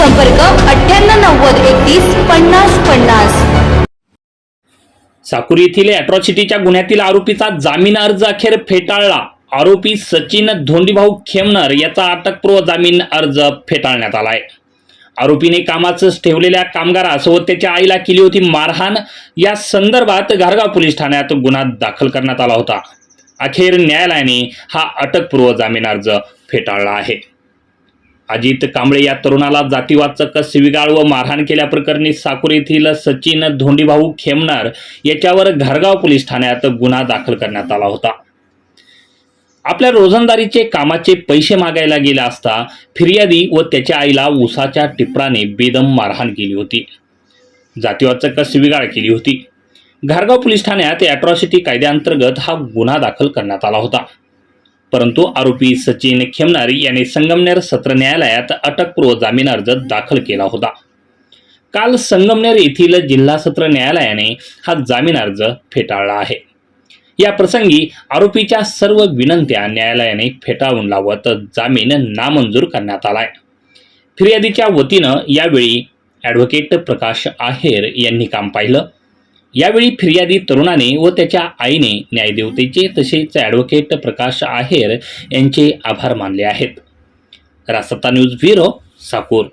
संपर्क अठ्ठ्याण्णव नव्वद एकतीस पन्नास पन्नास. साकुरी येथील अॅट्रॉसिटीच्या गुन्ह्यातील आरोपीचा जामीन अर्ज अखेर फेटाळला. आरोपी सचिन धोंडीभाऊ खेमनर याचा अटकपूर्व जामीन अर्ज फेटाळण्यात आला आहे आरोपीने कामाच ठेवलेल्या कामगारास व त्याच्या आईला केली होती मारहाण. या संदर्भात घारगाव पोलीस ठाण्यात गुन्हा दाखल करण्यात आला होता. अखेर न्यायालयाने हा अटकपूर्व जामीन अर्ज फेटाळला आहे. अजित कांबळे या तरुणाला जातीवाचक शिविगाळ व मारहाण केल्याप्रकरणी साकूर येथील सचिन धोंडीभाऊ खेमनार याच्यावर घरगाव पोलीस ठाण्यात गुन्हा दाखल करण्यात आला होता. आपल्या रोजंदारीचे कामाचे पैसे मागायला गेला असता फिर्यादी व त्याच्या आईला उसाच्या टिपराने बेदम मारहाण केली होती. जातीवाचक शिविगाळ केली होती. घारगाव पोलीस ठाण्यात अॅट्रॉसिटी कायद्याअंतर्गत हा गुन्हा दाखल करण्यात आला होता. परंतु आरोपी सचिन खेमनार यांनी संगमनेर सत्र न्यायालयात अटकपूर्व जामीन अर्ज दाखल केला होता. काल संगमनेर येथील जिल्हा सत्र न्यायालयाने हा जामीन अर्ज फेटाळला आहे. या प्रसंगी आरोपीच्या सर्व विनंत्या न्यायालयाने फेटाळून लावत जामीन नामंजूर करण्यात आलाय. फिर्यादीच्या वतीनं यावेळी ॲडव्होकेट प्रकाश आहेर यांनी काम पाहिलं. यावेळी फिर्यादी तरुणाने व त्याच्या आईने न्यायदेवतेचे तसेच ॲडव्होकेट प्रकाश आहेर यांचे आभार मानले आहेत. Rasatta news bureau Sakur.